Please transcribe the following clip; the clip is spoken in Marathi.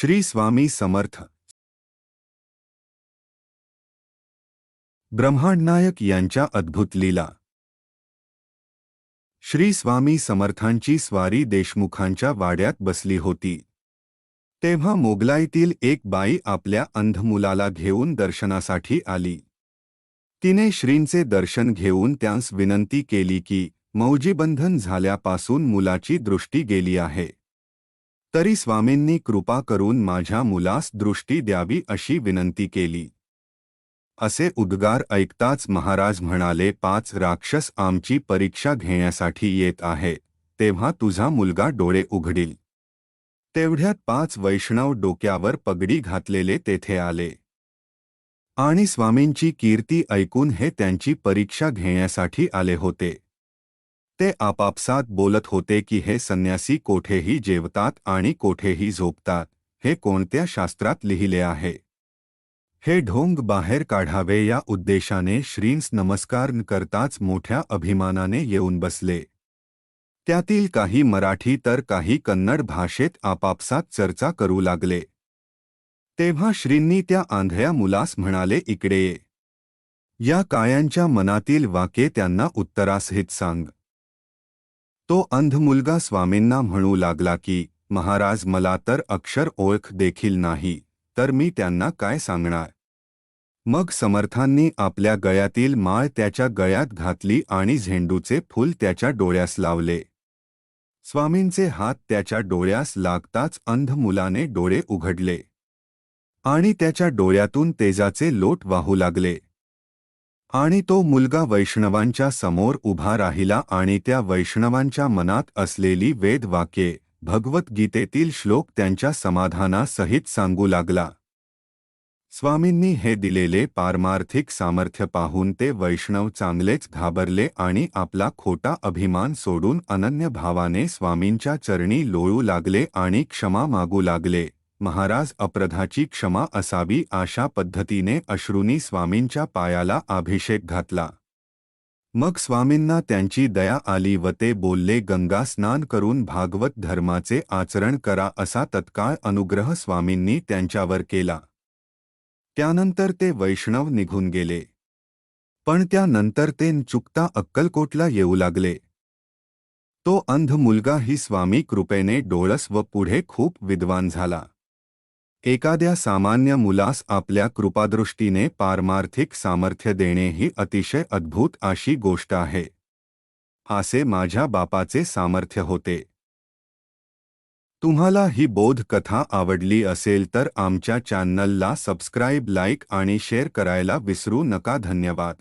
श्री स्वामी समर्थ. ब्रह्मांडनायक यांच्या अद्भुत लीला. श्री स्वामी समर्थांची स्वारी देशमुखांच्या वाड्यात बसली होती. तेव्हा मोगलाईतील एक बाई आपल्या अंध मुलाला घेऊन दर्शनासाठी आली. तिने श्रींचे दर्शन घेऊन त्यांस विनंती केली की मौजीबंधन झाल्यापासून मुलाची दृष्टी गेली आहे. तरी स्वामींनी कृपा करून माझ्या मुलास दृष्टी द्यावी अशी विनंती केली. असे उद्गार ऐकताच महाराज म्हणाले पाच राक्षस आमची परीक्षा घेण्यासाठी येत आहे तेव्हा तुझा मुलगा डोळे उघडील. तेवढ्यात पाच वैष्णव डोक्यावर पगडी घातलेले तेथे आले. आणि स्वामींची कीर्ती ऐकून हे त्यांची परीक्षा घेण्यासाठी आले होते. ते आपापसात बोलत होते की हे संन्यासी कोठेही जेवतात आणि कोठेही झोपतात, हे कोणत्या शास्त्रात लिहिले आहे? हे ढोंग बाहेर काढावे या उद्देशाने श्रींस नमस्कार करताच मोठ्या अभिमानाने येऊन बसले. त्यातील काही मराठी तर काही कन्नड भाषेत आपापसात चर्चा करू लागले. तेव्हा श्रींनी त्या आंधळ्या मुलास म्हणाले, इकडे ये कायांच्या मनातील वाके त्यांना उत्तरासहित सांग. तो अंध मुलगा स्वामींना म्हणू लागला की महाराज मला तर अक्षर ओळख देखील नाही तर मी त्यांना काय सांगणार मग समर्थांनी आपल्या गळ्यातील माळ त्याच्या गळ्यात घातली आणि झेंडूचे फूल त्याच्या डोळ्यास लावले. स्वामींचे हात त्याच्या डोळ्यास लागताच अंध मुलाने डोळे उघडले. आणि त्याच्या डोळ्यातून तेजाचे लोट वाहू लागले. आणि तो मुलगा वैष्णवांच्या समोर उभा राहिला आणि त्या वैष्णवांच्या मनात असलेली वेदवाक्ये भगवद्गीतेतील श्लोक त्यांच्या समाधानासहित सांगू लागला. स्वामींनी हे दिलेले पारमार्थिक सामर्थ्य पाहून ते वैष्णव चांगलेच घाबरले आणि आपला खोटा अभिमान सोडून अनन्य भावाने स्वामींच्या चरणी लोळू लागले आणि क्षमा मागू लागले. महाराज अप्रधाची क्षमा असावी अशा पद्धतीने अश्रुनी स्वामींच्या पायाला अभिषेक घातला. मग स्वामींना त्यांची दया आली व ते बोलले गंगा स्नान करून भागवत धर्माचे आचरण करा असा तत्काळ अनुग्रह स्वामींनी त्यांच्यावर केला. त्यानंतर ते वैष्णव निघून गेले. पण त्यानंतर ते न चुकता अक्कलकोटला येऊ लागले. तो अंध मुलगा ही स्वामी कृपेने डोळस व पुढे खूप विद्वान झाला. एखाद्या सामान्य मुलास आपल्या कृपादृष्टीने पारमार्थिक सामर्थ्य देणे ही अतिशय अद्भुत अशी गोष्ट आहे. असे माझ्या बापाचे सामर्थ्य होते. तुम्हाला ही बोध कथा आवडली असेल तर आमच्या चॅनलला सबस्क्राईब लाईक आणि शेअर करायला विसरू नका. धन्यवाद.